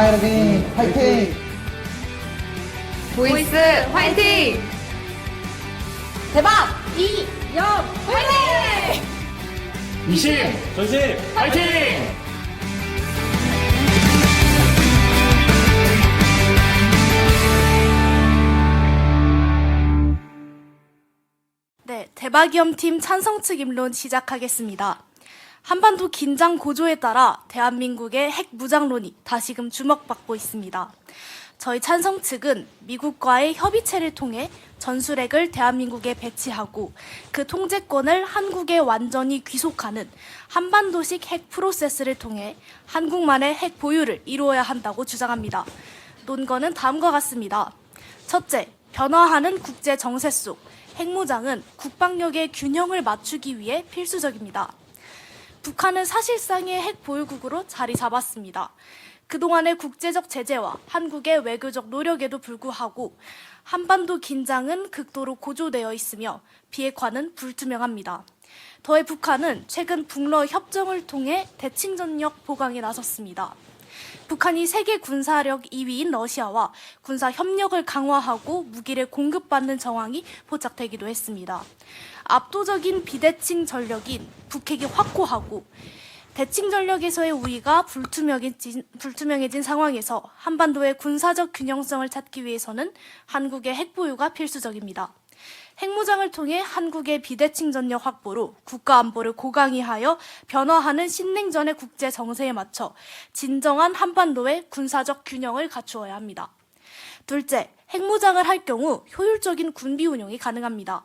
스마일하게 파이팅! 보이스 화이팅! 대박! 이영 화이팅! 이심 전심 파이팅! 네, 대박이엄 팀 찬성 측 임론 시작하겠습니다. 한반도 긴장 고조에 따라 대한민국의 핵 무장론이 다시금 주목받고 있습니다. 저희 찬성 측은 미국과의 협의체를 통해 전술핵을 대한민국에 배치하고 그 통제권을 한국에 완전히 귀속하는 한반도식 핵 프로세스를 통해 한국만의 핵 보유를 이루어야 한다고 주장합니다. 논거는 다음과 같습니다. 첫째, 변화하는 국제 정세 속 핵무장은 국방력의 균형을 맞추기 위해 필수적입니다. 북한은 사실상의 핵 보유국으로 자리 잡았습니다. 그동안의 국제적 제재와 한국의 외교적 노력에도 불구하고 한반도 긴장은 극도로 고조되어 있으며 비핵화는 불투명합니다. 더해 북한은 최근 북러 협정을 통해 대칭전력 보강에 나섰습니다. 북한이 세계 군사력 2위인 러시아와 군사 협력을 강화하고 무기를 공급받는 정황이 포착되기도 했습니다. 압도적인 비대칭 전력인 북핵이 확고하고 대칭 전력에서의 우위가 불투명해진, 불투명해진 상황에서 한반도의 군사적 균형성을 찾기 위해서는 한국의 핵보유가 필수적입니다. 핵무장을 통해 한국의 비대칭 전력 확보로 국가 안보를 고강히 하여 변화하는 신냉전의 국제 정세에 맞춰 진정한 한반도의 군사적 균형을 갖추어야 합니다. 둘째, 핵무장을 할 경우 효율적인 군비 운용이 가능합니다.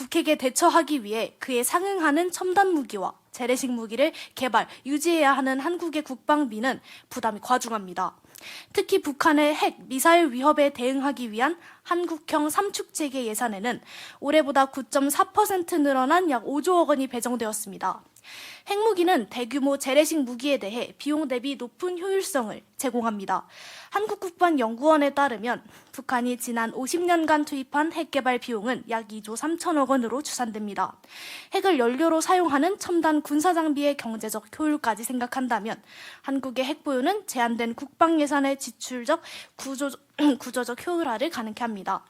북핵에 대처하기 위해 그에 상응하는 첨단 무기와 재래식 무기를 개발, 유지해야 하는 한국의 국방비는 부담이 과중합니다. 특히 북한의 핵, 미사일 위협에 대응하기 위한 한국형 삼축체계 예산에는 올해보다 9.4% 늘어난 약 5조억 원이 배정되었습니다. 핵무기는 대규모 재래식 무기에 대해 비용 대비 높은 효율성을 제공합니다. 한국국방연구원에 따르면 북한이 지난 50년간 투입한 핵 개발 비용은 약 2조 3천억 원으로 추산됩니다. 핵을 연료로 사용하는 첨단 군사 장비의 경제적 효율까지 생각한다면 한국의 핵 보유는 제한된 국방 예산의 지출적 구조, 구조적 효율화를 가능케 합니다.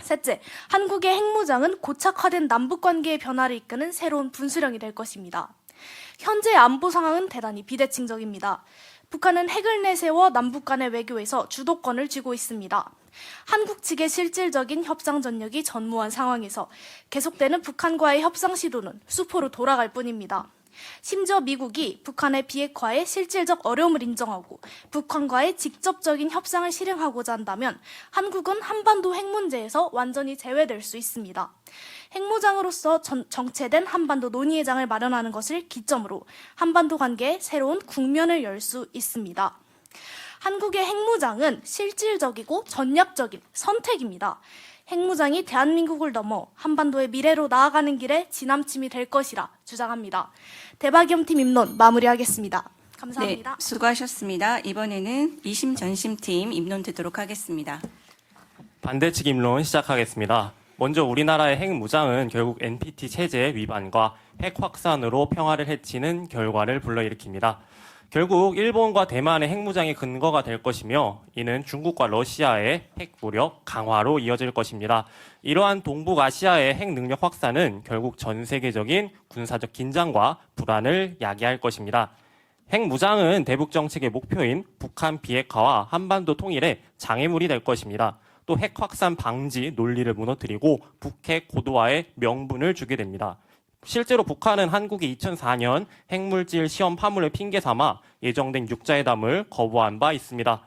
셋째, 한국의 핵무장은 고착화된 남북 관계의 변화를 이끄는 새로운 분수령이 될 것입니다. 현재 안보 상황은 대단히 비대칭적입니다. 북한은 핵을 내세워 남북 간의 외교에서 주도권을 쥐고 있습니다. 한국 측의 실질적인 협상 전력이 전무한 상황에서 계속되는 북한과의 협상 시도는 수포로 돌아갈 뿐입니다. 심지어 미국이 북한의 비핵화에 실질적 어려움을 인정하고 북한과의 직접적인 협상을 실행하고자 한다면 한국은 한반도 핵 문제에서 완전히 제외될 수 있습니다. 핵무장으로서 전- 정체된 한반도 논의의 장을 마련하는 것을 기점으로 한반도 관계에 새로운 국면을 열 수 있습니다. 한국의 핵무장은 실질적이고 전략적인 선택입니다. 핵무장이 대한민국을 넘어 한반도의 미래로 나아가는 길에 지남침이 될 것이라 주장합니다. 대박이엄팀 입론 마무리하겠습니다. 감사합니다. 네, 수고하셨습니다. 이번에는 이심 전심팀 입론 듣도록 하겠습니다. 반대측 임론 시작하겠습니다. 먼저 우리나라의 핵 무장은 결국 NPT 체제 위반과 핵 확산으로 평화를 해치는 결과를 불러일으킵니다. 결국 일본과 대만의 핵무장이 근거가 될 것이며 이는 중국과 러시아의 핵 무력 강화로 이어질 것입니다. 이러한 동북아시아의 핵 능력 확산은 결국 전 세계적인 군사적 긴장과 불안을 야기할 것입니다. 핵 무장은 대북 정책의 목표인 북한 비핵화와 한반도 통일에 장애물이 될 것입니다. 또 핵 확산 방지 논리를 무너뜨리고 북핵 고도화에 명분을 주게 됩니다. 실제로 북한은 한국이 2004년 핵물질 시험 파문을 핑계 삼아 예정된 육자회담을 거부한 바 있습니다.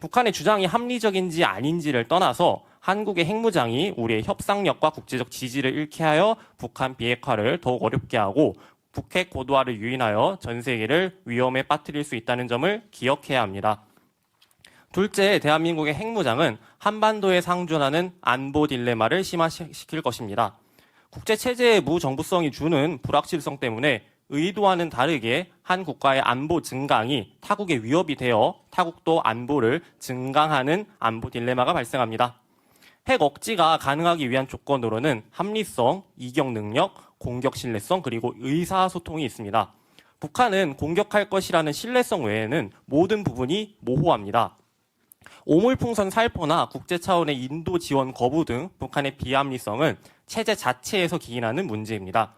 북한의 주장이 합리적인지 아닌지를 떠나서 한국의 핵무장이 우리의 협상력과 국제적 지지를 잃게 하여 북한 비핵화를 더욱 어렵게 하고 북핵 고도화를 유인하여 전 세계를 위험에 빠뜨릴 수 있다는 점을 기억해야 합니다. 둘째, 대한민국의 핵무장은 한반도에 상존하는 안보 딜레마를 심화시킬 것입니다. 국제 체제의 무정부성이 주는 불확실성 때문에 의도와는 다르게 한 국가의 안보 증강이 타국의 위협이 되어 타국도 안보를 증강하는 안보 딜레마가 발생합니다. 핵 억지가 가능하기 위한 조건으로는 합리성, 이격 능력, 공격 신뢰성, 그리고 의사소통이 있습니다. 북한은 공격할 것이라는 신뢰성 외에는 모든 부분이 모호합니다. 오물풍선 살포나 국제 차원의 인도 지원 거부 등 북한의 비합리성은 체제 자체에서 기인하는 문제입니다.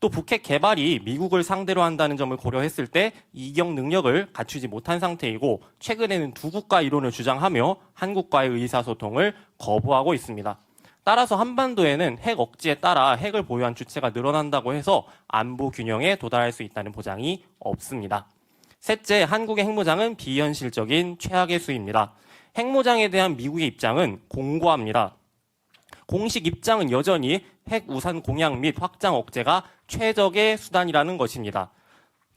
또 북핵 개발이 미국을 상대로 한다는 점을 고려했을 때 이격 능력을 갖추지 못한 상태이고 최근에는 두 국가 이론을 주장하며 한국과의 의사소통을 거부하고 있습니다. 따라서 한반도에는 핵 억지에 따라 핵을 보유한 주체가 늘어난다고 해서 안보 균형에 도달할 수 있다는 보장이 없습니다. 셋째, 한국의 핵무장은 비현실적인 최악의 수입니다. 핵무장에 대한 미국의 입장은 공고합니다. 공식 입장은 여전히 핵 우산 공약 및 확장 억제가 최적의 수단이라는 것입니다.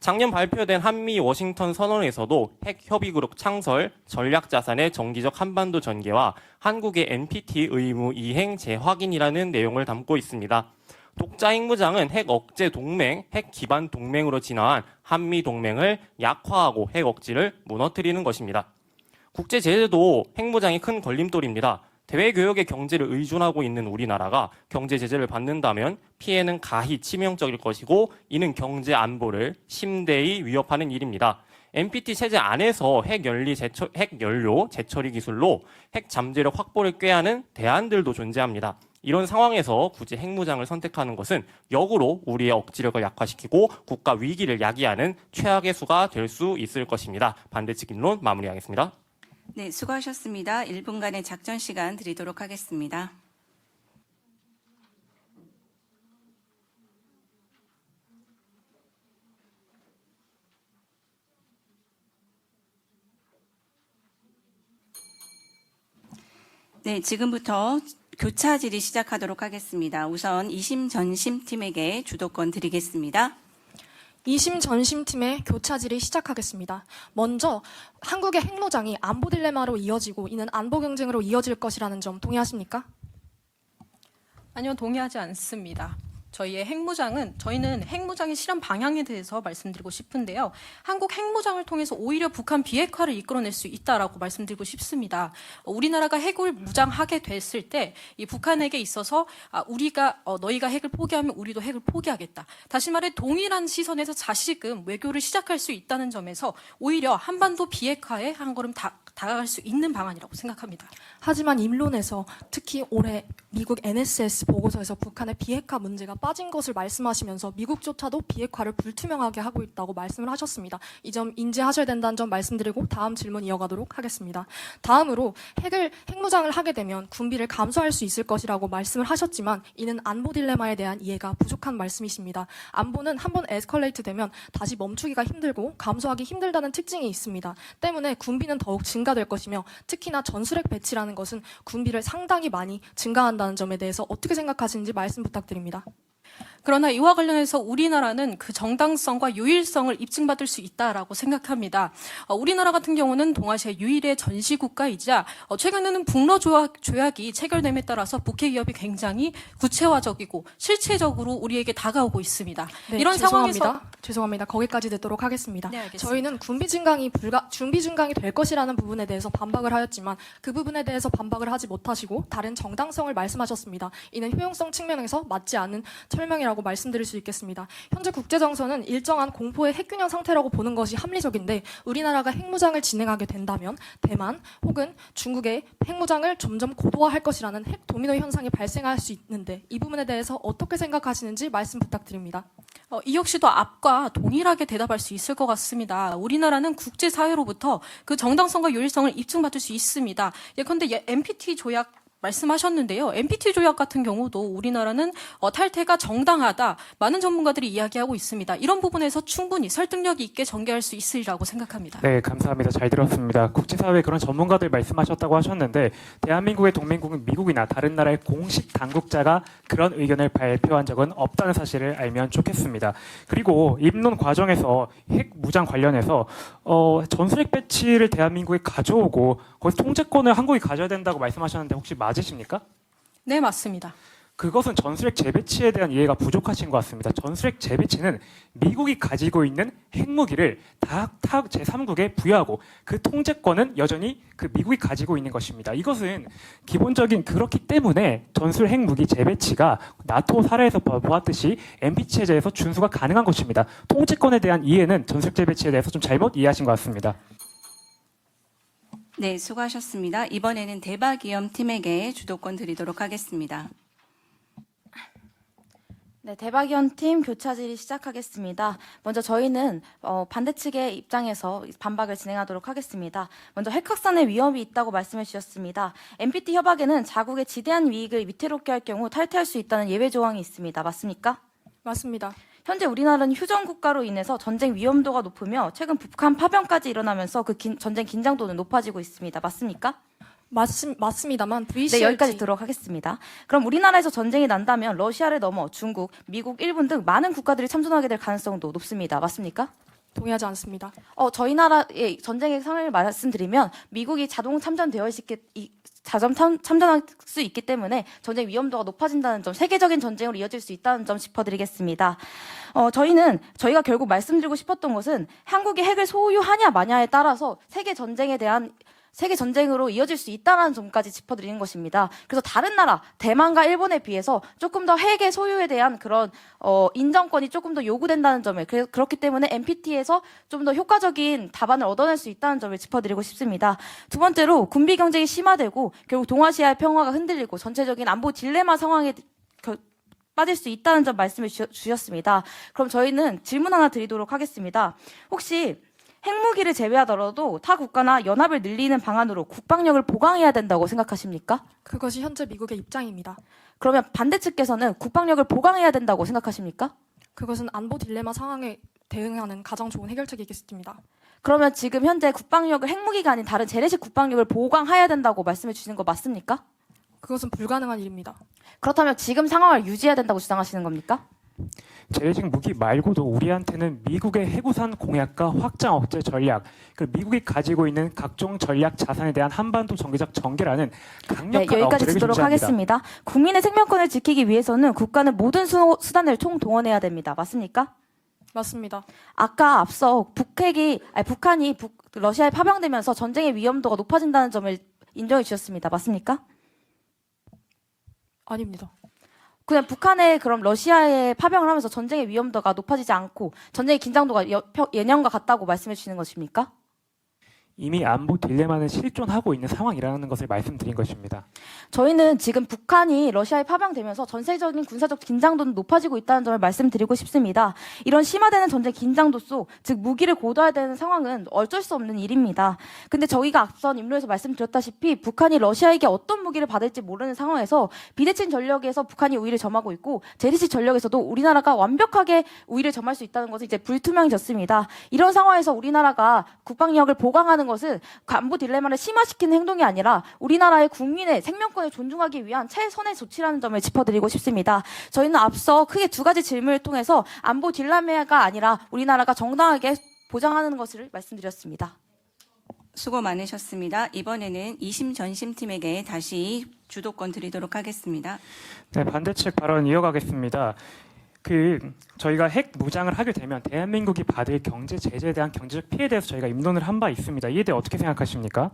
작년 발표된 한미 워싱턴 선언에서도 핵 협의 그룹 창설, 전략 자산의 정기적 한반도 전개와 한국의 NPT 의무 이행 재확인이라는 내용을 담고 있습니다. 독자 핵무장은 핵 억제 동맹, 핵 기반 동맹으로 진화한 한미 동맹을 약화하고 핵 억지를 무너뜨리는 것입니다. 국제 제재도 핵무장이 큰 걸림돌입니다. 대외 교역의 경제를 의존하고 있는 우리나라가 경제 제재를 받는다면 피해는 가히 치명적일 것이고 이는 경제 안보를 심대히 위협하는 일입니다. NPT 체제 안에서 핵 연리 제처, 핵 연료 재처리 기술로 핵 잠재력 확보를 꾀하는 대안들도 존재합니다. 이런 상황에서 굳이 핵무장을 선택하는 것은 역으로 우리의 억지력을 약화시키고 국가 위기를 야기하는 최악의 수가 될 수 있을 것입니다. 반대측 입론 마무리하겠습니다. 네, 수고하셨습니다. 1분간의 작전 시간 드리도록 하겠습니다. 네, 지금부터 교차 질의 시작하도록 하겠습니다. 우선 이심 전심 팀에게 주도권 드리겠습니다. 이심 전심팀의 교차질을 시작하겠습니다. 먼저 한국의 핵무장이 안보 딜레마로 이어지고 이는 안보 경쟁으로 이어질 것이라는 점 동의하십니까? 아니요, 동의하지 않습니다. 저희의 핵무장은 저희는 핵무장의 실현 방향에 대해서 말씀드리고 싶은데요. 한국 핵무장을 통해서 오히려 북한 비핵화를 이끌어낼 수 있다라고 말씀드리고 싶습니다. 어, 우리나라가 핵을 무장하게 됐을 때 이 북한에게 있어서 아, 우리가 어, 너희가 핵을 포기하면 우리도 핵을 포기하겠다. 다시 말해 동일한 시선에서 다시금 외교를 시작할 수 있다는 점에서 오히려 한반도 비핵화에 한 걸음 다, 다가갈 수 있는 방안이라고 생각합니다. 하지만 임론에서 특히 올해 미국 NSS 보고서에서 북한의 비핵화 문제가 빠진 것을 말씀하시면서 미국조차도 비핵화를 불투명하게 하고 있다고 말씀을 하셨습니다. 이 점 인지하셔야 된다는 점 말씀드리고 다음 질문 이어가도록 하겠습니다. 다음으로 핵을 핵무장을 하게 되면 군비를 감소할 수 있을 것이라고 말씀을 하셨지만 이는 안보 딜레마에 대한 이해가 부족한 말씀이십니다. 안보는 한번 에스컬레이트 되면 다시 멈추기가 힘들고 감소하기 힘들다는 특징이 있습니다. 때문에 군비는 더욱 증가될 것이며 특히나 전술핵 배치라는 것은 군비를 상당히 많이 증가한다는 점에 대해서 어떻게 생각하시는지 말씀 부탁드립니다. 그러나 이와 관련해서 우리나라는 그 정당성과 유일성을 입증받을 수 있다라고 생각합니다. 어, 우리나라 같은 경우는 동아시아 유일의 전시 국가이자 어, 최근에는 북러 조약, 조약 이 체결됨에 따라서 북핵 위협이 굉장히 구체화적이고 실체적으로 우리에게 다가오고 있습니다. 네, 이런 죄송합니다. 상황에서 죄송합니다. 거기까지 듣도록 하겠습니다. 네. 저희는 군비 증강이 불가 준비 증강이 될 것이라는 부분에 대해서 반박을 하였지만 그 부분에 대해서 반박을 하지 못하시고 다른 정당성을 말씀하셨습니다. 이는 효용성 측면에서 맞지 않은 설명이라고 말씀드릴 수 있겠습니다. 현재 국제 정서는 일정한 공포의 핵균형 상태라고 보는 것이 합리적인데 우리나라가 핵무장을 진행하게 된다면 대만 혹은 중국의 핵무장을 점점 고도화할 것이라는 핵 도미노 현상이 발생할 수 있는데 이 부분에 대해서 어떻게 생각하시는지 말씀 부탁드립니다. 어, 이 역시도 앞과 동일하게 대답할 수 있을 것 같습니다. 우리나라는 국제사회로부터 그 정당성과 유일성을 입증받을 수 있습니다. 예컨대 예, NPT 조약 말씀하셨는데요. NPT 조약 같은 경우도 우리나라는 어, 탈퇴가 정당하다. 많은 전문가들이 이야기하고 있습니다. 이런 부분에서 충분히 설득력 있게 전개할 수 있으리라고 생각합니다. 네, 감사합니다. 잘 들었습니다. 국제사회 그런 전문가들 말씀하셨다고 하셨는데 대한민국의 동맹국인 미국이나 다른 나라의 공식 당국자가 그런 의견을 발표한 적은 없다는 사실을 알면 좋겠습니다. 그리고 입론 과정에서 핵 무장 관련해서 어, 전술핵 배치를 대한민국에 가져오고 거기 통제권을 한국이 가져야 된다고 말씀하셨는데 혹시 맞으십니까? 네, 맞습니다. 그것은 전술핵 재배치에 대한 이해가 부족하신 것 같습니다. 전술핵 재배치는 미국이 가지고 있는 핵무기를 다, 타 제3국에 부여하고 그 통제권은 여전히 그 미국이 가지고 있는 것입니다. 이것은 기본적인 그렇기 때문에 전술 핵무기 재배치가 나토 사례에서 보- 보았듯이 MB 체제에서 준수가 가능한 것입니다. 통제권에 대한 이해는 전술 재배치에 대해서 좀 잘못 이해하신 것 같습니다. 네, 수고하셨습니다. 이번에는 대박이염 팀에게 주도권 드리도록 하겠습니다. 네, 대박이원 팀 교차 질의 시작하겠습니다. 먼저 저희는 어, 반대 측의 입장에서 반박을 진행하도록 하겠습니다. 먼저 핵 확산의 위험이 있다고 말씀해 주셨습니다. NPT 협약에는 자국의 지대한 이익을 위태롭게 할 경우 탈퇴할 수 있다는 예외 조항이 있습니다. 맞습니까? 맞습니다. 현재 우리나라는 휴전 국가로 인해서 전쟁 위험도가 높으며 최근 북한 파병까지 일어나면서 그 긴- 전쟁 긴장도는 높아지고 있습니다. 맞습니까? 맞습, 맞습니다만 VCLG 네, 여기까지 들도록 하겠습니다. 그럼 우리나라에서 전쟁이 난다면 러시아를 넘어 중국, 미국, 일본 등 많은 국가들이 참전하게 될 가능성도 높습니다. 맞습니까? 동의하지 않습니다. 어, 저희 나라의 전쟁의 상황을 말씀드리면 미국이 자동 참전되어 이- 자점 참, 참전할 수 있기 때문에 전쟁 위험도가 높아진다는 점, 세계적인 전쟁으로 이어질 수 있다는 점 짚어드리겠습니다. 어, 저희는 저희가 결국 말씀드리고 싶었던 것은 한국이 핵을 소유하냐 마냐에 따라서 세계 전쟁에 대한 세계 전쟁으로 이어질 수 있다는 점까지 짚어드리는 것입니다. 그래서 다른 나라, 대만과 일본에 비해서 조금 더 핵의 소유에 대한 그런 어, 인정권이 조금 더 요구된다는 점을 그, 그렇기 때문에 NPT에서 좀 더 효과적인 답안을 얻어낼 수 있다는 점을 짚어드리고 싶습니다. 두 번째로 군비 경쟁이 심화되고 결국 동아시아의 평화가 흔들리고 전체적인 안보 딜레마 상황에 겨- 빠질 수 있다는 점 말씀을 주, 주셨습니다. 그럼 저희는 질문 하나 드리도록 하겠습니다. 혹시 핵무기를 제외하더라도 타 국가나 연합을 늘리는 방안으로 국방력을 보강해야 된다고 생각하십니까? 그것이 현재 미국의 입장입니다. 그러면 반대 측께서는 국방력을 보강해야 된다고 생각하십니까? 그것은 안보 딜레마 상황에 대응하는 가장 좋은 해결책이겠습니다. 그러면 지금 현재 국방력을 핵무기가 아닌 다른 재래식 국방력을 보강해야 된다고 말씀해 주시는 거 맞습니까? 그것은 불가능한 일입니다. 그렇다면 지금 상황을 유지해야 된다고 주장하시는 겁니까? 재래식 무기 말고도 우리한테는 미국의 해구산 공약과 확장 억제 전략, 그 미국이 가지고 있는 각종 전략 자산에 대한 한반도 정기적 전개라는 네, 강력한 여기까지 억제력이 듣도록. 하겠습니다. 국민의 생명권을 지키기 위해서는 국가는 모든 수, 수단을 총동원해야 됩니다. 맞습니까? 맞습니다. 아까 앞서 북핵이 아니, 북한이 북, 러시아에 파병되면서 전쟁의 위험도가 높아진다는 점을 인정해 주셨습니다. 맞습니까? 아닙니다. 그냥 북한에 그럼 러시아에 파병을 하면서 전쟁의 위험도가 높아지지 않고 전쟁의 긴장도가 여- 펴- 예년과 같다고 말씀해 주시는 것입니까? 이미 안보 딜레마는 실존하고 있는 상황이라는 것을 말씀드린 것입니다. 저희는 지금 북한이 러시아에 파병되면서 전세적인 군사적 긴장도는 높아지고 있다는 점을 말씀드리고 싶습니다. 이런 심화되는 전쟁 긴장도 속, 즉 무기를 고도해야 되는 상황은 어쩔 수 없는 일입니다. 근데 저희가 앞선 임로에서 말씀드렸다시피 북한이 러시아에게 어떤 무기를 받을지 모르는 상황에서 비대칭 전력에서 북한이 우위를 점하고 있고 제리식 전력에서도 우리나라가 완벽하게 우위를 점할 수 있다는 것은 이제 불투명해졌습니다. 이런 상황에서 우리나라가 국방력을 보강하는 것은 안보 딜레마를 심화시키는 행동이 아니라 우리나라의 국민의 생명권을 존중하기 위한 최선의 조치라는 점을 짚어드리고 싶습니다. 저희는 앞서 크게 두 가지 질문을 통해서 안보 딜레마가 아니라 우리나라가 정당하게 보장하는 것을 말씀드렸습니다. 수고 많으셨습니다. 이번에는 이심 전심 팀에게 다시 주도권 드리도록 하겠습니다. 네, 반대측 발언 이어가겠습니다. 그 저희가 핵 무장을 하게 되면 대한민국이 받을 경제 제재에 대한 경제적 피해에 대해서 저희가 입론을 한 바 있습니다. 이에 대해 어떻게 생각하십니까?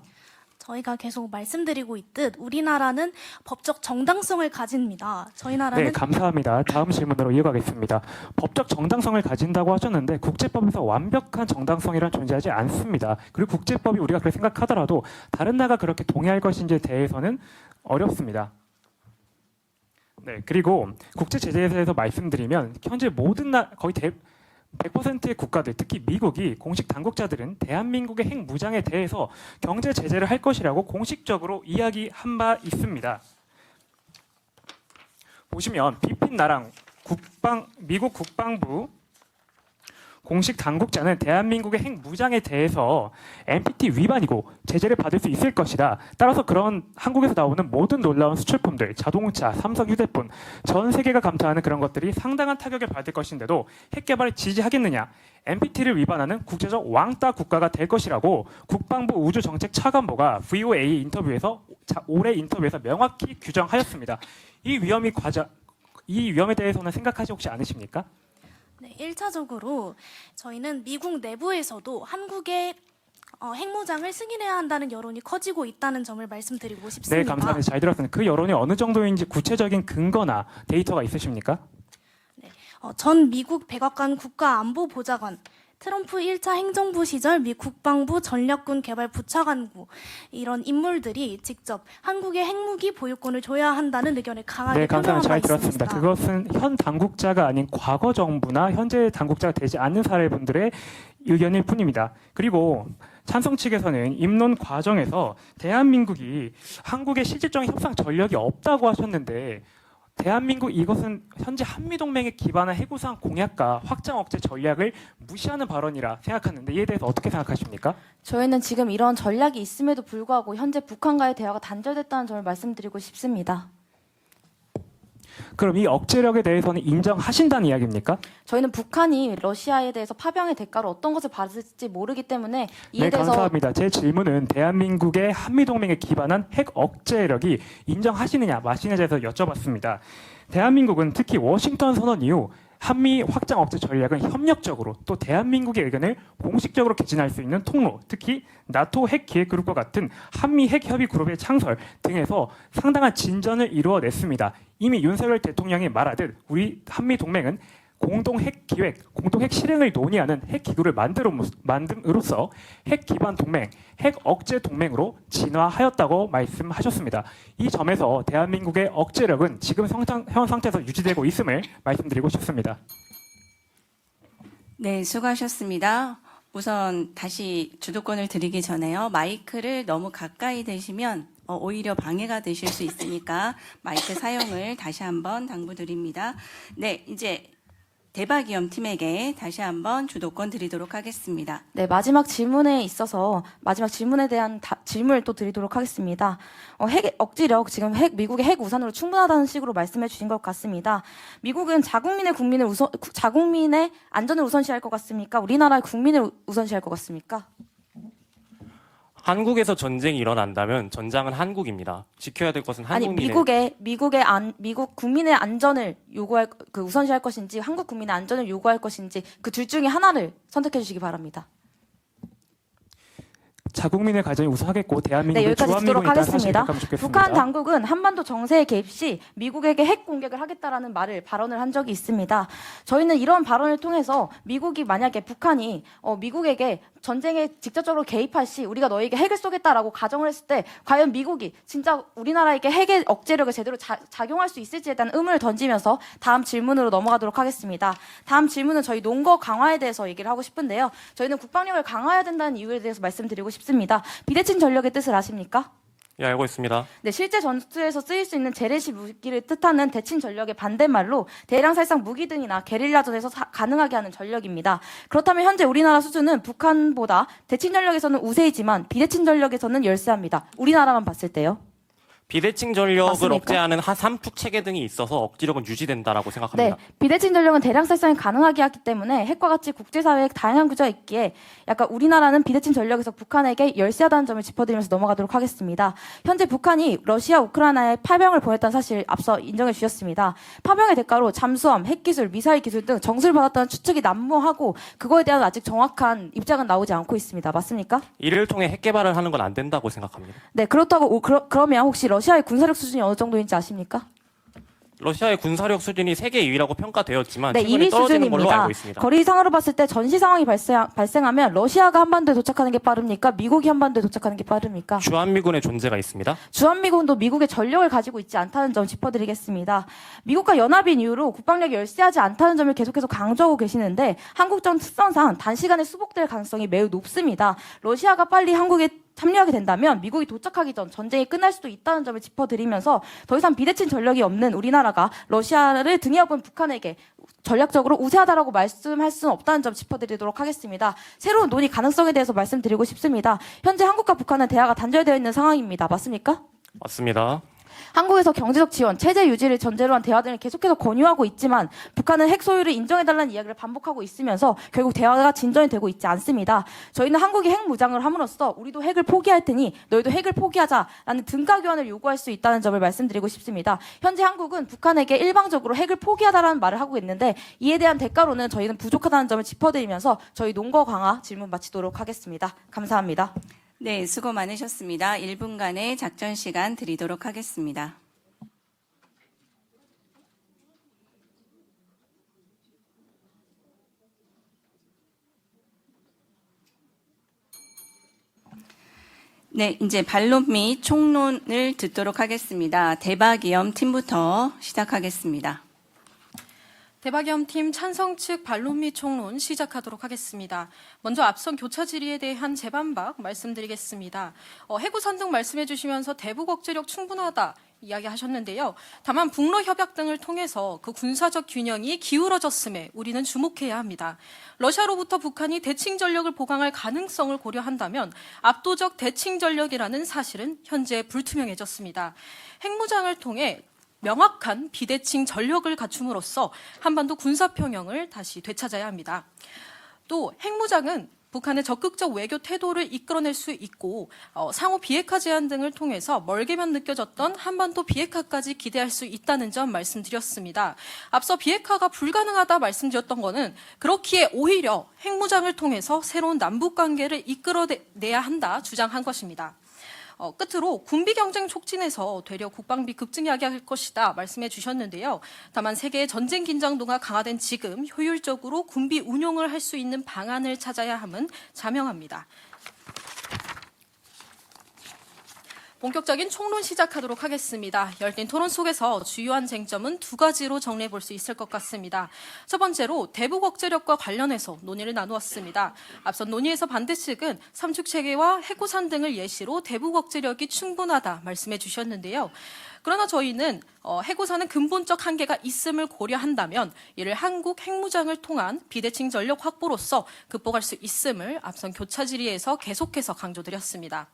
저희가 계속 말씀드리고 있듯 우리나라는 법적 정당성을 가집니다. 저희 나라는 네, 감사합니다. 다음 질문으로 이어가겠습니다. 법적 정당성을 가진다고 하셨는데 국제법에서 완벽한 정당성이란 존재하지 않습니다. 그리고 국제법이 우리가 그렇게 생각하더라도 다른 나라가 그렇게 동의할 것인지에 대해서는 어렵습니다. 네, 그리고 국제 제재에 대해서 말씀드리면 현재 모든 나 거의 대 100%의 국가들, 특히 미국이 공식 당국자들은 대한민국의 핵 무장에 대해서 경제 제재를 할 것이라고 공식적으로 이야기한 바 있습니다. 보시면 비핀 나랑 국방 미국 국방부 공식 당국자는 대한민국의 핵 무장에 대해서 NPT 위반이고 제재를 받을 수 있을 것이다. 따라서 그런 한국에서 나오는 모든 놀라운 수출품들, 자동차, 삼성 휴대폰, 전 세계가 감탄하는 그런 것들이 상당한 타격을 받을 것인데도 핵 개발을 지지하겠느냐? NPT를 위반하는 국제적 왕따 국가가 될 것이라고 국방부 우주정책 차관보가 VOA 인터뷰에서 자, 올해 인터뷰에서 명확히 규정하였습니다. 이 위험이 과자 이 위험에 대해서는 생각하시 혹시 않으십니까? 네, 1차적으로 저희는 미국 내부에서도 한국의 어, 핵무장을 승인해야 한다는 여론이 커지고 있다는 점을 말씀드리고 싶습니다. 네, 감사합니다. 잘 들었습니다. 그 여론이 어느 정도인지 구체적인 근거나 데이터가 있으십니까? 어, 전 미국 백악관 국가안보보좌관, 트럼프 1차 행정부 시절 미 국방부 전략군 개발 부차관구 이런 인물들이 직접 한국의 핵무기 보유권을 줘야 한다는 의견을 강하게 네, 감사합니다. 잘 들었습니다. 있습니다. 그것은 현 당국자가 아닌 과거 정부나 현재 당국자가 되지 않는 사례분들의 의견일 뿐입니다. 그리고 찬성 측에서는 입론 과정에서 대한민국이 한국의 실질적인 협상 전력이 없다고 하셨는데 대한민국 이것은 현재 한미동맹에 기반한 해구상 공약과 확장 억제 전략을 무시하는 발언이라 생각하는데 이에 대해서 어떻게 생각하십니까? 저희는 지금 이런 전략이 있음에도 불구하고 현재 북한과의 대화가 단절됐다는 점을 말씀드리고 싶습니다. 그럼 이 억제력에 대해서는 인정하신다는 이야기입니까? 저희는 북한이 러시아에 대해서 파병의 대가로 어떤 것을 받을지 모르기 때문에 이에 네, 대해서 감사합니다. 제 질문은 대한민국의 한미동맹에 기반한 핵 억제력이 인정하시느냐 마시느냐에 대해서 여쭤봤습니다. 대한민국은 특히 워싱턴 선언 이후 한미 확장 억제 전략은 협력적으로 또 대한민국의 의견을 공식적으로 개진할 수 있는 통로, 특히 나토 핵 기획 그룹과 같은 한미 핵 협의 그룹의 창설 등에서 상당한 진전을 이루어냈습니다. 이미 윤석열 대통령이 말하듯 우리 한미 동맹은 공동 핵 기획, 공동 핵 실행을 논의하는 핵 기구를 만듦으로써 핵 기반 동맹, 핵 억제 동맹으로 진화하였다고 말씀하셨습니다. 이 점에서 대한민국의 억제력은 지금 성장, 현 상태에서 유지되고 있음을 말씀드리고 싶습니다. 네, 수고하셨습니다. 우선 다시 주도권을 드리기 전에요. 마이크를 너무 가까이 대시면 어, 오히려 방해가 되실 수 있으니까 마이크 사용을 다시 한번 당부드립니다. 네, 이제 대박이엄 팀에게 다시 한번 주도권 드리도록 하겠습니다. 네, 마지막 질문에 있어서 마지막 질문에 대한 다- 질문을 또 드리도록 하겠습니다. 어, 핵 억지력 지금 핵 미국의 핵 우산으로 충분하다는 식으로 말씀해 주신 것 같습니다. 미국은 자국민의 국민을 우선 구- 자국민의 안전을 우선시할 것 같습니까? 우리나라의 국민을 우- 우선시할 것 같습니까? 한국에서 전쟁이 일어난다면 전장은 한국입니다. 지켜야 될 것은 아니 한국민의 미국의 미국의 안 미국 국민의 안전을 요구할 그 우선시할 것인지 한국 국민의 안전을 요구할 것인지 그 둘 중에 하나를 선택해 주시기 바랍니다. 자국민의 가정이 우수하겠고 네, 대한민국의 여기까지 듣도록 주한미군이라는 사실을 하겠습니다. 기억하면 좋겠습니다. 북한 당국은 한반도 정세에 개입 시 미국에게 핵 공격을 하겠다라는 말을 발언을 한 적이 있습니다. 저희는 이런 발언을 통해서 미국이 만약에 북한이 어, 미국에게 전쟁에 직접적으로 개입할 시 우리가 너에게 핵을 쏘겠다라고 가정을 했을 때 과연 미국이 진짜 우리나라에게 핵의 억제력을 제대로 자- 작용할 수 있을지에 대한 의문을 던지면서 다음 질문으로 넘어가도록 하겠습니다. 다음 질문은 저희 농거 강화에 대해서 얘기를 하고 싶은데요. 저희는 국방력을 강화해야 된다는 이유에 대해서 말씀드리고 싶습니다. 비대칭 전력의 뜻을 아십니까? 예, 알고 있습니다. 네, 실제 전투에서 쓰일 수 있는 재래식 무기를 뜻하는 대칭 전력의 반대말로 대량 살상 무기 등이나 게릴라전에서 사- 가능하게 하는 전력입니다. 그렇다면 현재 우리나라 수준은 북한보다 대칭 전력에서는 우세이지만 비대칭 전력에서는 열세합니다. 우리나라만 봤을 때요. 비대칭 전력을 맞습니까? 억제하는 하 삼축 체계 등이 있어서 억지력은 유지된다라고 생각합니다. 네, 비대칭 전력은 대량 살상이 가능하게 하기 때문에 핵과 같이 국제사회에 다양한 구조가 있기에 약간 우리나라는 비대칭 전력에서 북한에게 열세하다는 점을 짚어드리면서 넘어가도록 하겠습니다. 현재 북한이 러시아, 우크라이나에 파병을 보냈다는 사실 앞서 인정해 주셨습니다. 파병의 대가로 잠수함, 핵기술, 미사일 기술 등 정수를 받았다는 추측이 난무하고 그거에 대한 아직 정확한 입장은 나오지 않고 있습니다. 맞습니까? 이를 통해 핵 개발을 하는 건 안 된다고 생각합니다. 네, 그렇다고 오- 그러, 그러면 혹시 러시아 의 군사력 수준이 어느 정도인지 아십니까? 러시아의 군사력 수준이 세계 2위라고 평가되었지만 네, 최근에 2위 떨어지는 걸로 수준입니다. 있습니다. 거리상으로 봤을 때 전시 상황이 발생, 발생하면 러시아가 한반도에 도착하는 게 빠릅니까? 미국이 한반도에 도착하는 게 빠릅니까? 주한미군의 존재가 있습니다. 주한미군도 미국의 전력을 가지고 있지 않다는 점 짚어드리겠습니다. 미국과 연합인 이후로 국방력이 열세하지 않다는 점을 계속해서 강조하고 계시는데 한국전 특성상 단시간에 수복될 가능성이 매우 높습니다. 러시아가 빨리 한국에 참여하게 된다면 미국이 도착하기 전 전쟁이 끝날 수도 있다는 점을 짚어드리면서 더 이상 비대칭 전력이 없는 우리나라가 러시아를 등에 업은 북한에게 전략적으로 우세하다라고 말씀할 수는 없다는 점 짚어드리도록 하겠습니다. 새로운 논의 가능성에 대해서 말씀드리고 싶습니다. 현재 한국과 북한은 대화가 단절되어 있는 상황입니다. 맞습니까? 맞습니다. 한국에서 경제적 지원, 체제 유지를 전제로 한 대화 등을 계속해서 권유하고 있지만 북한은 핵 소유를 인정해달라는 이야기를 반복하고 있으면서 결국 대화가 진전이 되고 있지 않습니다. 저희는 한국이 핵 무장을 함으로써 우리도 핵을 포기할 테니 너희도 핵을 포기하자라는 등가 교환을 요구할 수 있다는 점을 말씀드리고 싶습니다. 현재 한국은 북한에게 일방적으로 핵을 포기하다라는 말을 하고 있는데 이에 대한 대가로는 저희는 부족하다는 점을 짚어드리면서 저희 논거 강화 질문 마치도록 하겠습니다. 감사합니다. 네, 수고 많으셨습니다. 1분간의 작전 시간 드리도록 하겠습니다. 네, 이제 반론 및 총론을 듣도록 하겠습니다. 대박이엄 팀부터 시작하겠습니다. 대박이엄 팀 찬성 측 반론 및 총론 시작하도록 하겠습니다. 먼저 앞선 교차 질의에 대한 재반박 말씀드리겠습니다. 어, 해구 선 등 말씀해 주시면서 대북 억제력 충분하다 이야기하셨는데요. 다만 북러 협약 등을 통해서 그 군사적 균형이 기울어졌음에 우리는 주목해야 합니다. 러시아로부터 북한이 대칭 전력을 보강할 가능성을 고려한다면 압도적 대칭 전력이라는 사실은 현재 불투명해졌습니다. 핵무장을 통해 명확한 비대칭 전력을 갖춤으로써 한반도 군사 평형을 다시 되찾아야 합니다. 또 핵무장은 북한의 적극적 외교 태도를 이끌어낼 수 있고 어, 상호 비핵화 제한 등을 통해서 멀게만 느껴졌던 한반도 비핵화까지 기대할 수 있다는 점 말씀드렸습니다. 앞서 비핵화가 불가능하다 말씀드렸던 거는 그렇기에 오히려 핵무장을 통해서 새로운 남북 관계를 이끌어내야 한다 주장한 것입니다. 어, 끝으로 군비 경쟁 촉진에서 되려 국방비 급증 이야기할 것이다 말씀해 주셨는데요. 다만 세계의 전쟁 긴장도가 강화된 지금 효율적으로 군비 운용을 할 수 있는 방안을 찾아야 함은 자명합니다. 본격적인 총론 시작하도록 하겠습니다. 열띤 토론 속에서 주요한 쟁점은 두 가지로 정리해 볼 수 있을 것 같습니다. 첫 번째로 대북 억제력과 관련해서 논의를 나누었습니다. 앞선 논의에서 반대 측은 삼축 체계와 해구산 등을 예시로 대북 억제력이 충분하다 말씀해 주셨는데요. 그러나 저희는 어, 해고사는 근본적 한계가 있음을 고려한다면 이를 한국 핵무장을 통한 비대칭 전력 확보로서 극복할 수 있음을 앞선 교차 질의에서 계속해서 강조드렸습니다.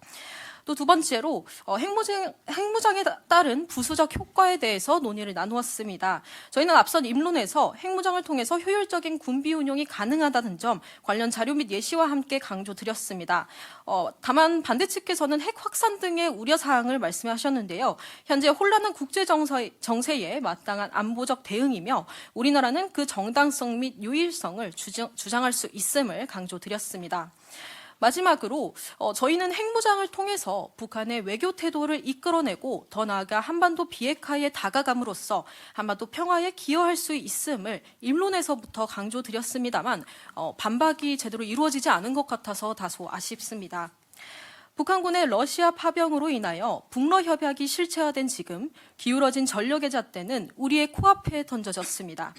또 두 번째로 어, 핵무장, 핵무장에 따른 부수적 효과에 대해서 논의를 나누었습니다. 저희는 앞선 입론에서 핵무장을 통해서 효율적인 군비 운용이 가능하다는 점 관련 자료 및 예시와 함께 강조드렸습니다. 어, 다만 반대 측에서는 핵 확산 등의 우려 사항을 말씀하셨는데요. 현재 혼란한 국제 정세, 정세에 마땅한 안보적 대응이며 우리나라는 그 정당성 및 유일성을 주장, 주장할 수 있음을 강조드렸습니다. 마지막으로 어, 저희는 핵무장을 통해서 북한의 외교 태도를 이끌어내고 더 나아가 한반도 비핵화에 다가감으로써 한반도 평화에 기여할 수 있음을 입론에서부터 강조드렸습니다만 어, 반박이 제대로 이루어지지 않은 것 같아서 다소 아쉽습니다. 북한군의 러시아 파병으로 인하여 북러 협약이 실체화된 지금 기울어진 전력의 잣대는 우리의 코앞에 던져졌습니다.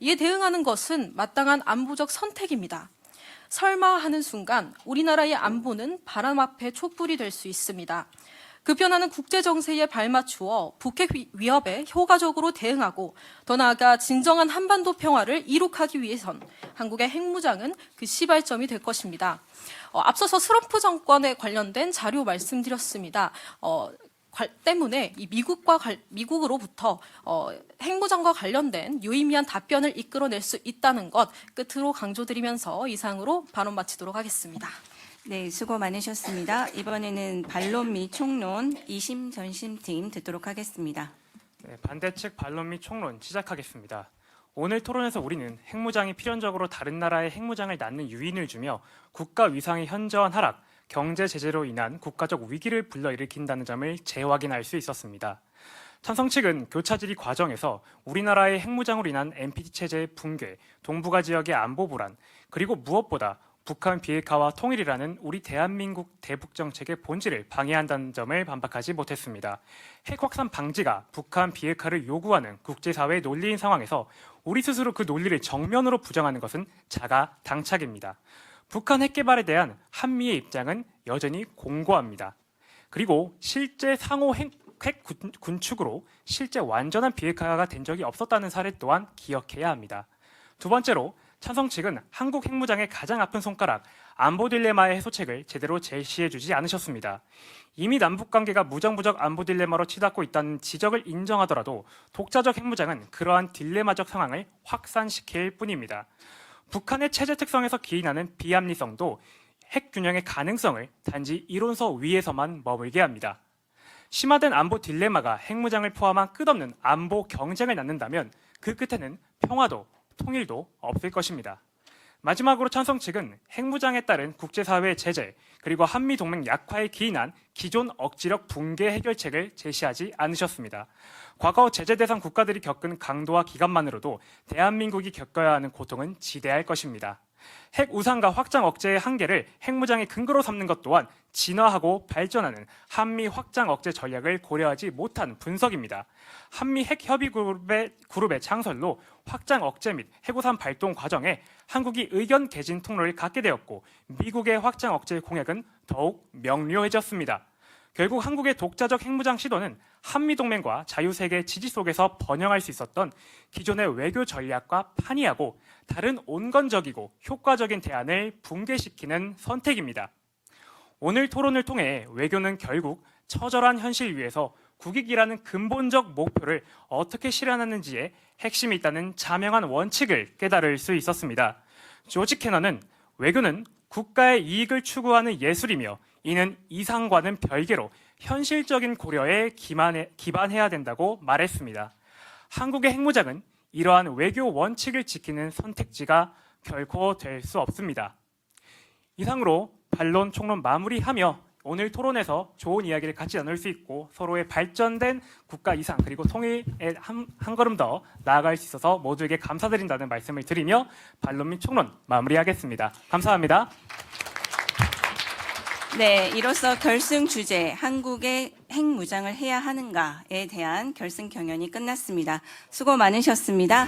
이에 대응하는 것은 마땅한 안보적 선택입니다. 설마 하는 순간 우리나라의 안보는 바람 앞에 촛불이 될 수 있습니다. 급변하는 국제 정세에 발맞추어 북핵 위- 위협에 효과적으로 대응하고 더 나아가 진정한 한반도 평화를 이룩하기 위해선 한국의 핵무장은 그 시발점이 될 것입니다. 어, 앞서서 트럼프 정권에 관련된 자료 말씀드렸습니다. 어, 관- 때문에 이 미국과 관- 미국으로부터 어, 핵무장과 관련된 유의미한 답변을 이끌어낼 수 있다는 것 끝으로 강조드리면서 이상으로 발언 마치도록 하겠습니다. 네, 수고 많으셨습니다. 이번에는 반론 및 총론 이심 전심팀 듣도록 하겠습니다. 네, 반대 측 반론 및 총론 시작하겠습니다. 오늘 토론에서 우리는 핵무장이 필연적으로 다른 나라의 핵무장을 낳는 유인을 주며 국가 위상의 현저한 하락, 경제 제재로 인한 국가적 위기를 불러일으킨다는 점을 재확인할 수 있었습니다. 찬성 측은 교차 질의 과정에서 우리나라의 핵무장으로 인한 NPT 체제의 붕괴, 동북아 지역의 안보 불안, 그리고 무엇보다 북한 비핵화와 통일이라는 우리 대한민국 대북 정책의 본질을 방해한다는 점을 반박하지 못했습니다. 핵 확산 방지가 북한 비핵화를 요구하는 국제사회의 논리인 상황에서 우리 스스로 그 논리를 정면으로 부정하는 것은 자가 당착입니다. 북한 핵 개발에 대한 한미의 입장은 여전히 공고합니다. 그리고 실제 상호 핵, 핵 군- 군축으로 실제 완전한 비핵화가 된 적이 없었다는 사례 또한 기억해야 합니다. 두 번째로 찬성 측은 한국 핵무장의 가장 아픈 손가락 안보 딜레마의 해소책을 제대로 제시해주지 않으셨습니다. 이미 남북 관계가 무정부적 안보 딜레마로 치닫고 있다는 지적을 인정하더라도 독자적 핵무장은 그러한 딜레마적 상황을 확산시킬 뿐입니다. 북한의 체제 특성에서 기인하는 비합리성도 핵 균형의 가능성을 단지 이론서 위에서만 머물게 합니다. 심화된 안보 딜레마가 핵무장을 포함한 끝없는 안보 경쟁을 낳는다면 그 끝에는 평화도 통일도 없을 것입니다. 마지막으로 찬성 측은 핵무장에 따른 국제사회의 제재 그리고 한미 동맹 약화에 기인한 기존 억지력 붕괴 해결책을 제시하지 않으셨습니다. 과거 제재 대상 국가들이 겪은 강도와 기간만으로도 대한민국이 겪어야 하는 고통은 지대할 것입니다. 핵 우상과 확장 억제의 한계를 핵무장의 근거로 삼는 것 또한 진화하고 발전하는 한미 확장 억제 전략을 고려하지 못한 분석입니다. 한미 핵 협의 그룹의, 그룹의 창설로 확장 억제 및 핵우산 발동 과정에 한국이 의견 개진 통로를 갖게 되었고 미국의 확장 억제 공약은 더욱 명료해졌습니다. 결국 한국의 독자적 핵무장 시도는 한미 동맹과 자유세계 지지 속에서 번영할 수 있었던 기존의 외교 전략과 판이하고 다른 온건적이고 효과적인 대안을 붕괴시키는 선택입니다. 오늘 토론을 통해 외교는 결국 처절한 현실 위에서 국익이라는 근본적 목표를 어떻게 실현하는지에 핵심이 있다는 자명한 원칙을 깨달을 수 있었습니다. 조지 캐너는 외교는 국가의 이익을 추구하는 예술이며 이는 이상과는 별개로 현실적인 고려에 기반해, 기반해야 된다고 말했습니다. 한국의 핵무장은 이러한 외교 원칙을 지키는 선택지가 결코 될 수 없습니다. 이상으로 반론 총론 마무리하며 오늘 토론에서 좋은 이야기를 같이 나눌 수 있고 서로의 발전된 국가 이상 그리고 통일에 한, 한 걸음 더 나아갈 수 있어서 모두에게 감사드린다는 말씀을 드리며 반론 및 총론 마무리하겠습니다. 감사합니다. 네, 이로써 결승 주제 한국의 핵무장을 해야 하는가에 대한 결승 경연이 끝났습니다. 수고 많으셨습니다.